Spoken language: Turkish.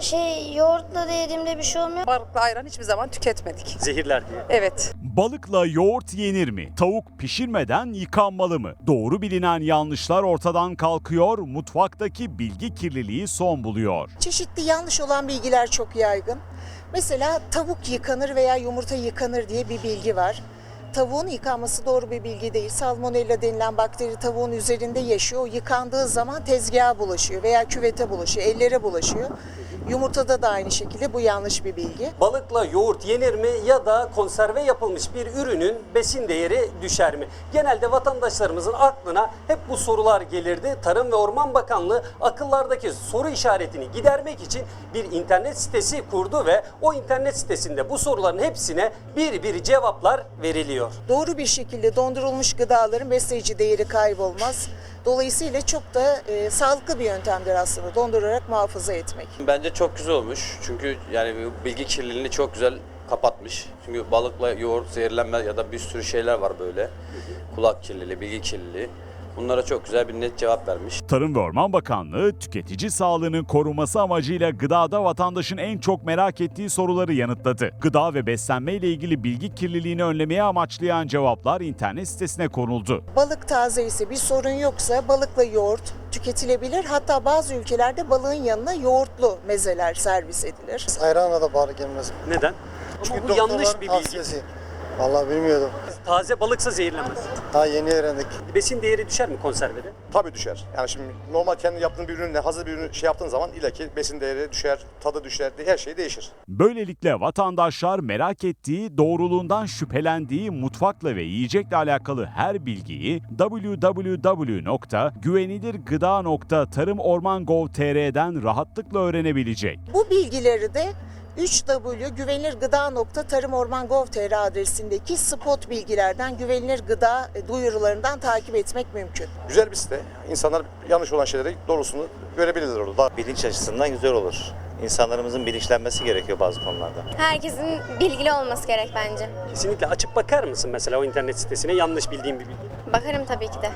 Şey yoğurtla da yediğimde bir şey olmuyor. Balıklı ayran hiçbir zaman tüketmedik. Zehirler diye. Evet. Balıkla yoğurt yenir mi? Tavuk pişirmeden yıkanmalı mı? Doğru bilinen yanlışlar ortadan kalkıyor, mutfaktaki bilgi kirliliği son buluyor. Çeşitli yanlış olan bilgiler çok yaygın. Mesela tavuk yıkanır veya yumurta yıkanır diye bir bilgi var. Tavuğun yıkanması doğru bir bilgi değil. Salmonella denilen bakteri tavuğun üzerinde yaşıyor. O yıkandığı zaman tezgaha bulaşıyor veya küvete bulaşıyor, ellere bulaşıyor. Yumurtada da aynı şekilde bu yanlış bir bilgi. Balıkla yoğurt yenir mi ya da konserve yapılmış bir ürünün besin değeri düşer mi? Genelde vatandaşlarımızın aklına hep bu sorular gelirdi. Tarım ve Orman Bakanlığı akıllardaki soru işaretini gidermek için bir internet sitesi kurdu ve o internet sitesinde bu soruların hepsine bir bir cevaplar veriliyor. Doğru bir şekilde dondurulmuş gıdaların besleyici değeri kaybolmaz. Dolayısıyla çok da e, sağlıklı bir yöntemdir aslında dondurarak muhafaza etmek. Bence çok güzel olmuş. Çünkü yani bilgi kirliliğini çok güzel kapatmış. Çünkü balıkla yoğurt zehirlenme ya da bir sürü şeyler var böyle. Kulak kirliliği, bilgi kirliliği. Bunlara çok güzel bir net cevap vermiş. Tarım ve Orman Bakanlığı tüketici sağlığının korunması amacıyla gıdada vatandaşın en çok merak ettiği soruları yanıtladı. Gıda ve beslenme ile ilgili bilgi kirliliğini önlemeye amaçlayan cevaplar internet sitesine konuldu. Balık taze ise bir sorun yoksa balıkla yoğurt tüketilebilir. Hatta bazı ülkelerde balığın yanına yoğurtlu mezeler servis edilir. Ayranla da bari gelmez. Neden? Ama bu doktorların yanlış bir bilgi. tavsiyesi. Vallahi bilmiyordum. Taze balıksa zehirlenmez. Daha yeni öğrendik. Besin değeri düşer mi konservede? Tabii düşer. Yani şimdi normal kendi yaptığın bir ürünle hazır bir ürün şey yaptığın zaman illaki besin değeri düşer, tadı düşer, her şey değişir. Böylelikle vatandaşlar merak ettiği, doğruluğundan şüphelendiği mutfakla ve yiyecekle alakalı her bilgiyi www.güvenilirgıda.tarımorman.gov.tr'den rahatlıkla öğrenebilecek. Bu bilgileri de 3W güvenilir gıda.tarımorman.gov.tr adresindeki spot bilgilerden güvenilir gıda e, duyurularından takip etmek mümkün. Güzel bir site. İnsanlar yanlış olan şeyleri doğrusunu görebilirler orada. Bilinç açısından güzel olur. İnsanlarımızın bilinçlenmesi gerekiyor bazı konularda. Herkesin bilgili olması gerek bence. Kesinlikle açıp bakar mısın mesela o internet sitesine yanlış bildiğin bir bilgi? Bakarım tabii ki de.